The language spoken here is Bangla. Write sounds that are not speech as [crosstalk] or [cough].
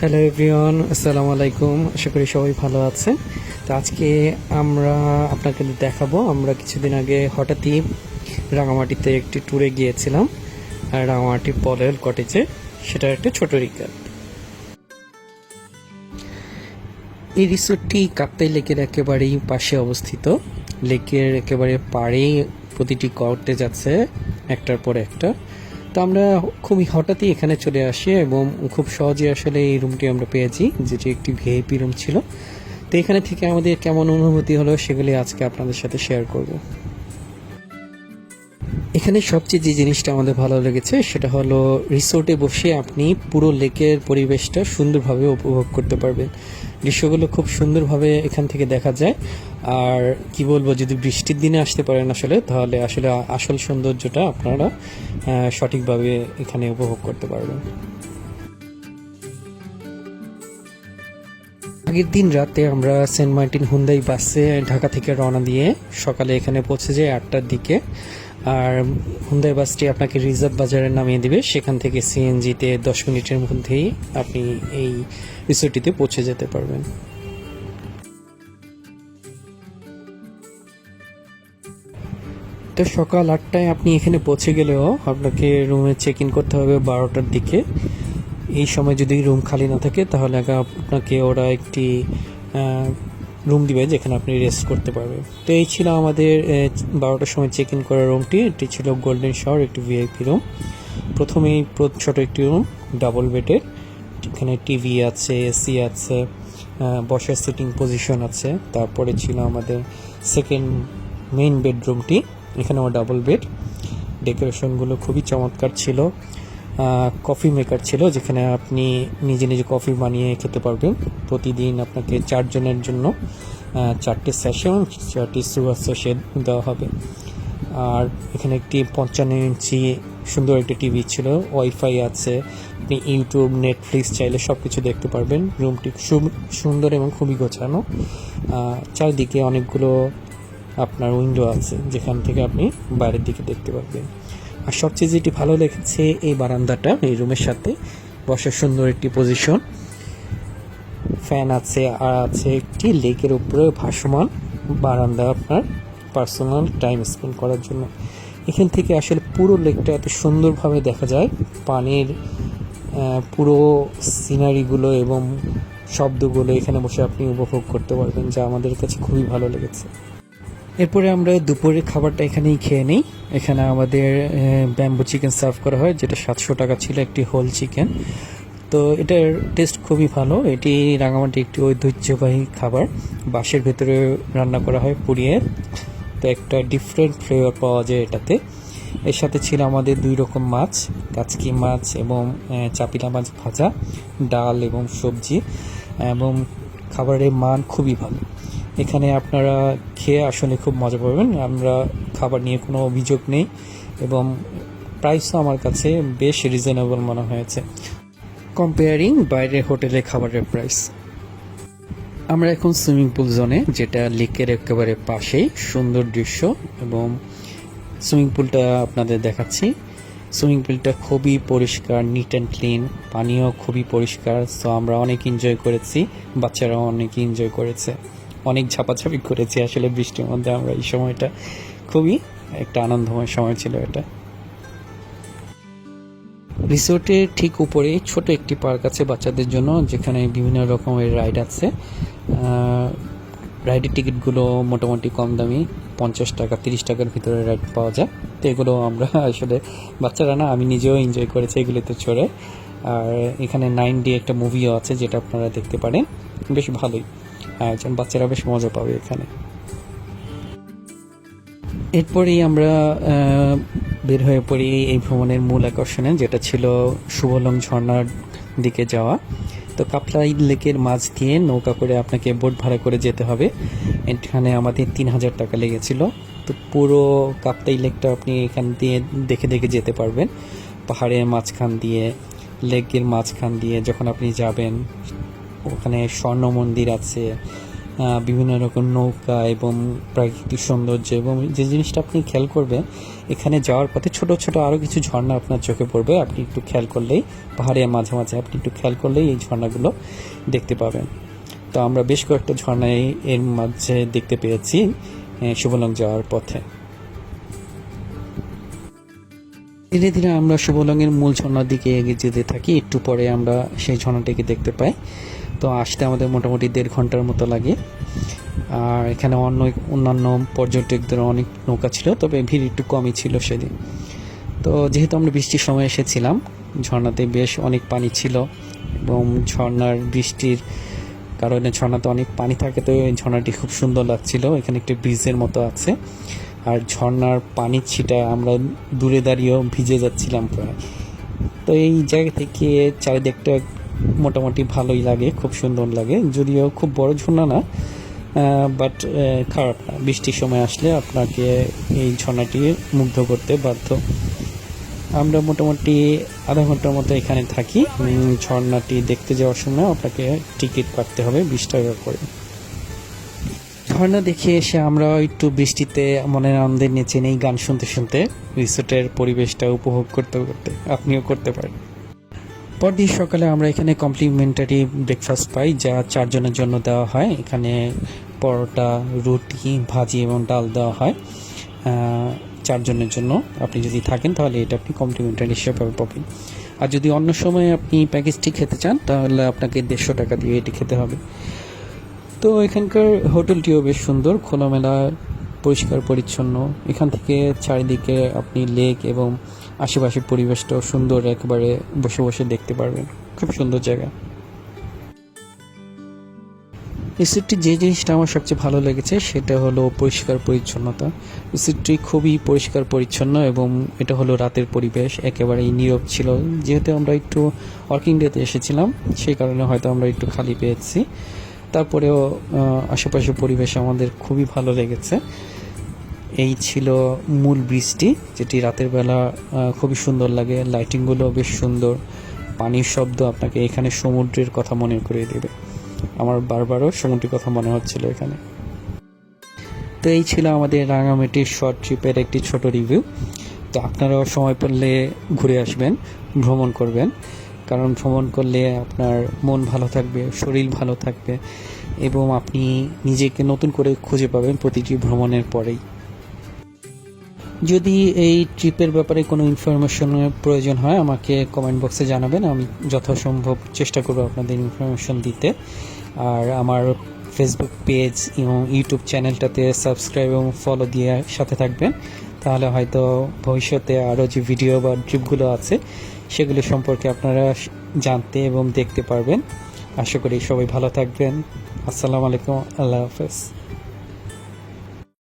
হ্যালো এভরিওয়ান আসসালামু আলাইকুম আশা করি সবাই ভালো আছে তো আজকে আমরা আপনাকে দেখাবো। আমরা কিছুদিন আগে হঠাৎই রাঙামাটিতে একটি ট্যুরে গিয়েছিলাম। রাঙামাটি পলেল কটেজে সেটা একটা ছোট রিকার এই রিসোর্টটি কাপ্তাই লেকের একেবারেই পাশে অবস্থিত। লেকের একেবারে পাড়েই প্রতিটি কটেজ আছে একটার পর একটা। তো আমরা খুবই হঠাৎই এখানে চলে আসি এবং খুব সহজে আসলে এই রুমটি আমরা পেয়েছি, যেটি একটি ভিআইপি রুম ছিল। তো এখানে থেকে আমাদের কেমন অনুভূতি হলো সেগুলি আজকে আপনাদের সাথে শেয়ার করব। এখানে সবচেয়ে যে জিনিসটা আমাদের ভালো লেগেছে, সেটা হলো রিসোর্টে বসে আপনি পুরো লেকের পরিবেশটা সুন্দরভাবে উপভোগ করতে পারবেন। দৃশ্যগুলো খুব সুন্দরভাবে এখান থেকে দেখা যায়। আর কি বলব, যদি বৃষ্টির দিনে আসতে পারেন আসলে, তাহলে আসলে আসল সৌন্দর্যটা আপনারা সঠিকভাবে এখানে উপভোগ করতে পারবেন। আগের দিন রাতে আমরা সেন্ট মার্টিন হুন্দাই বাসে ঢাকা থেকে রওনা দিয়ে সকালে এখানে পৌঁছে যাই আটটার দিকে। আর হুন্দাই বাসটি আপনাকে রিজার্ভ বাজারে নামিয়ে দিবে। সেখান থেকে সিএনজিতে দশ মিনিটের মধ্যেই আপনি এই রিসোর্টটিতে পৌঁছে যেতে পারবেন। তো সকাল আটটায় আপনি এখানে পৌঁছে গেলেও আপনাকে রুমে চেক ইন করতে হবে বারোটার দিকে। এই সময় যদি রুম খালি না থাকে, তাহলে আপনাকে ওরা একটি রুম দিবে যেখানে আপনি রেস্ট করতে পারবেন। তো এই ছিল আমাদের বারোটার সময় চেক ইন করা রুমটি এটি ছিল গোল্ডেন শাওয়ার একটি ভিআইপি রুম প্রথমেই প্র- ছোট একটি রুম ডাবল বেডের এখানে টিভি আছে এসি আছে বসার সিটিং পজিশন আছে। তারপরে ছিল আমাদের সেকেন্ড মেইন বেডরুমটি এখানেও ডাবল বেড ডেকোরেশনগুলো খুবই চমৎকার ছিল। কফি মেকার ছিল, যেখানে আপনি নিজে নিজে কফি বানিয়ে খেতে পারবেন। প্রতিদিন আপনাকে চারজনের জন্য চারটে সেশন চারটি সুগার সেট দেওয়া হবে। আর এখানে একটি পঞ্চান্ন ইঞ্চি সুন্দর একটি টিভি ছিল ওয়াইফাই আছে। আপনি ইউটিউব নেটফ্লিক্স চাইলে সব কিছু দেখতে পারবেন। রুমটি সুন্দর এবং খুবই গোছানো। চারদিকে অনেকগুলো আপনার উইন্ডো আছে, যেখান থেকে আপনি বাইরের দিকে দেখতে পারবেন। আর সবচেয়ে যেটি ভালো লেগেছে এই বারান্দাটা, এই রুমের সাথে, বসার সুন্দর একটি পজিশন ফ্যান আছে, আর আছে একটি লেকের উপরে ভাসমান বারান্দা আপনার পার্সোনাল টাইম স্পেন্ড করার জন্য। এখান থেকে আসলে পুরো লেকটা এত সুন্দরভাবে দেখা যায়। পানির পুরো সিনারিগুলো এবং শব্দগুলো এখানে বসে আপনি উপভোগ করতে পারবেন, যা আমাদের কাছে খুবই ভালো লেগেছে। এরপরে আমরা দুপুরের খাবারটা এখানেই খেয়ে নিই। এখানে আমাদের ব্যাম্বু চিকেন সার্ভ করা হয়, যেটা সাতশো টাকা ছিল একটি হোল চিকেন তো এটার টেস্ট খুবই ভালো। এটি রাঙামাটি একটি ঐতিহ্যবাহী খাবার। বাঁশের ভেতরে রান্না করা হয় পুড়িয়ে। তো একটা ডিফারেন্ট ফ্লেভার পাওয়া যায় এটাতে। এর সাথে ছিল আমাদের দুই রকম মাছ, কাচকি মাছ এবং চাপিলা মাছ ভাজা, ডাল এবং সবজি। এবং খাবারের মান খুবই ভালো। এখানে আপনারা খেয়ে আসলে খুব মজা পাবেন। আমরা খাবার নিয়ে কোনো অভিযোগ নেই এবং প্রাইসও আমার কাছে বেশ রিজনেবল মনে হয়েছে। কম্পেয়ারিং বাইরের হোটেলে খাবারের প্রাইস আমরা এখন সুইমিং পুল জোনে যেটা লেকের একেবারে পাশেই, সুন্দর দৃশ্য এবং সুইমিং পুলটা আপনাদের দেখাচ্ছি। সুইমিং পুলটা খুবই পরিষ্কার নিট অ্যান্ড ক্লিন পানিও খুবই পরিষ্কার সো আমরা অনেক এনজয় করেছি, বাচ্চারাও অনেক এনজয় করেছে। অনেক ঝাপাঝাপি করেছি আসলে বৃষ্টির মধ্যে আমরা এই সময়টা খুবই একটা আনন্দময় সময় ছিল এটা। রিসোর্টের ঠিক উপরে ছোট একটি পার্ক আছে বাচ্চাদের জন্য, যেখানে বিভিন্ন রকমের রাইড আছে। রাইডের টিকিটগুলো মোটামুটি কম দামি, পঞ্চাশ টাকা, তিরিশ টাকার ভিতরে রাইড পাওয়া যায়। তো এগুলো আমরা [laughs] আসলে বাচ্চারা না, আমি নিজেও এনজয় করেছি এগুলোতে চড়ে। আর এখানে নাইন ডি একটা মুভিও আছে, যেটা আপনারা দেখতে পারেন। বেশ ভালোই। আয়োজন বাচ্চারা বেশ মজা পাবে এখানে। এরপরেই আমরা বের হয়ে পড়ি এই ভ্রমণের মূল আকর্ষণে, যেটা ছিল শুভলং ঝর্ণার দিকে যাওয়া। তো কাপলাই লেকের মাছ দিয়ে নৌকা করে আপনাকে বোট ভাড়া করে যেতে হবে। এখানে আমাদের তিন হাজার টাকা লেগেছিল। তো পুরো কাপ্তাই লেকটা আপনি এখান দিয়ে দেখে দেখে যেতে পারবেন। পাহাড়ের মাঝখান দিয়ে, লেকের মাঝখান দিয়ে যখন আপনি যাবেন ওখানে স্বর্ণ মন্দির আছে বিভিন্ন রকম নৌকা এবং প্রাকৃতিক সৌন্দর্য এবং যে জিনিসটা আপনি খেয়াল করবেন, এখানে যাওয়ার পথে ছোট ছোট আরও কিছু ঝর্ণা আপনার চোখে পড়বে। আপনি একটু খেয়াল করলেই, পাহাড়ের মাঝে মাঝে আপনি একটু খেয়াল করলেই এই ঝর্ণাগুলো দেখতে পাবেন। তো আমরা বেশ কয়েকটা ঝর্ণা এই- এর মাঝে দেখতে পেয়েছি শুভলং যাওয়ার পথে। ধীরে ধীরে আমরা শুভলংয়ের মূল ঝর্ণার দিকে এগিয়ে যেতে থাকি, একটু পরে আমরা সেই ঝর্ণাটিকে দেখতে পাই। তো আসতে আমাদের মোটামুটি দেড় ঘণ্টার মতো লাগে। আর এখানে অন্য অন্যান্য পর্যটকদের অনেক নৌকা ছিল, তবে ভিড় একটু কমই ছিল সেদিন। তো যেহেতু আমরা বৃষ্টির সময় এসেছিলাম, ঝর্ণাতে বেশ অনেক পানি ছিল এবং ঝর্ণার বৃষ্টির কারণে ঝর্ণাতে অনেক পানি থাকে, তো এই ঝর্ণাটি খুব সুন্দর লাগছিল। এখানে একটি ব্রিজের মতো আছে। আর ঝর্ণার পানির ছিটা আমরা দূরে দাঁড়িয়েও ভিজে যাচ্ছিলাম প্রায়। তো এই জায়গা থেকে চারিদিকটা মোটামুটি ভালোই লাগে, খুব সুন্দর লাগে। যদিও খুব বড় ঝর্ণা না বাট খারাপ না। বৃষ্টির সময় আসলে আপনাকে এই ঝর্ণাটি মুগ্ধ করতে বাধ্য। আমরা মোটামুটি আধা ঘণ্টার মতো এখানে থাকি। ঝর্ণাটি দেখতে যাওয়ার সময় আপনাকে টিকিট কাটতে হবে বিশ টাকা করে। ঝর্ণা দেখে এসে আমরা একটু বৃষ্টিতে মনের আনন্দের নেচে নেই গান শুনতে শুনতে। রিসোর্টের পরিবেশটা উপভোগ করতে করতে। আপনিও করতে পারেন। পরদিন সকালে আমরা এখানে কমপ্লিমেন্টারি ব্রেকফাস্ট পাই, যা চারজনের জন্য দেওয়া হয়। এখানে পরোটা, রুটি, ভাজি এবং ডাল দেওয়া হয় চারজনের জন্য। আপনি যদি থাকেন তাহলে এটা আপনি কমপ্লিমেন্টারি হিসেবে পাবেন। আর যদি অন্য সময় আপনি প্যাকেজটি খেতে চান, তাহলে আপনাকে দেড়শো টাকা দিয়ে এটি খেতে হবে। তো এখানকার হোটেলটিও বেশ সুন্দর, খোলামেলা পরিষ্কার পরিচ্ছন্ন এখান থেকে চারিদিকে আপনি লেক এবং আশেপাশের পরিবেশটাও সুন্দর, একেবারে বসে বসে দেখতে পারবেন। খুব সুন্দর জায়গা। রিসিপ্টটি যে জিনিসটা আমার সবচেয়ে ভালো লেগেছে, সেটা হলো পরিষ্কার পরিচ্ছন্নতা। রিসিপ্টটি খুবই পরিষ্কার, পরিচ্ছন্ন এবং এটা হলো রাতের পরিবেশ, একেবারেই নীরব ছিল। যেহেতু আমরা একটু ওয়ার্কিং ডেতে এসেছিলাম, সেই কারণে হয়তো আমরা একটু খালি পেয়েছি। তারপরেও আশেপাশের পরিবেশ আমাদের খুবই ভালো লেগেছে। এই ছিল মূল ব্রিজটি যেটি রাতের বেলা খুবই সুন্দর লাগে। লাইটিংগুলো বেশ সুন্দর। পানির শব্দ আপনাকে এখানে সমুদ্রের কথা মনে করিয়ে দেবে। আমার বারবারও সমুদ্রের কথা মনে হচ্ছিল এখানে। তো এই ছিল আমাদের রাঙামাটির শর্ট ট্রিপের একটি ছোট রিভিউ তো আপনারাও সময় পেলে ঘুরে আসবেন, ভ্রমণ করবেন। কারণ ভ্রমণ করলে আপনার মন ভালো থাকবে, শরীর ভালো থাকবে, এবং আপনি নিজেকে নতুন করে খুঁজে পাবেন প্রতিটি ভ্রমণের পরেই। যদি এই ট্রিপের ব্যাপারে কোনো ইনফরমেশনের প্রয়োজন হয়, আমাকে কমেন্ট বক্সে জানাবেন। আমি যথাসম্ভব চেষ্টা করব আপনাদের ইনফরমেশন দিতে। আর আমার ফেসবুক পেজ এবং ইউটিউব চ্যানেলটাতে সাবস্ক্রাইব এবং ফলো দিয়ে সাথে থাকবেন। তাহলে হয়তো ভবিষ্যতে আরও যে ভিডিও বা ট্রিপগুলো আছে, সেগুলো সম্পর্কে আপনারা জানতে এবং দেখতে পারবেন। আশা করি সবাই ভালো থাকবেন। আসসালামু আলাইকুম। আল্লাহ হাফেজ।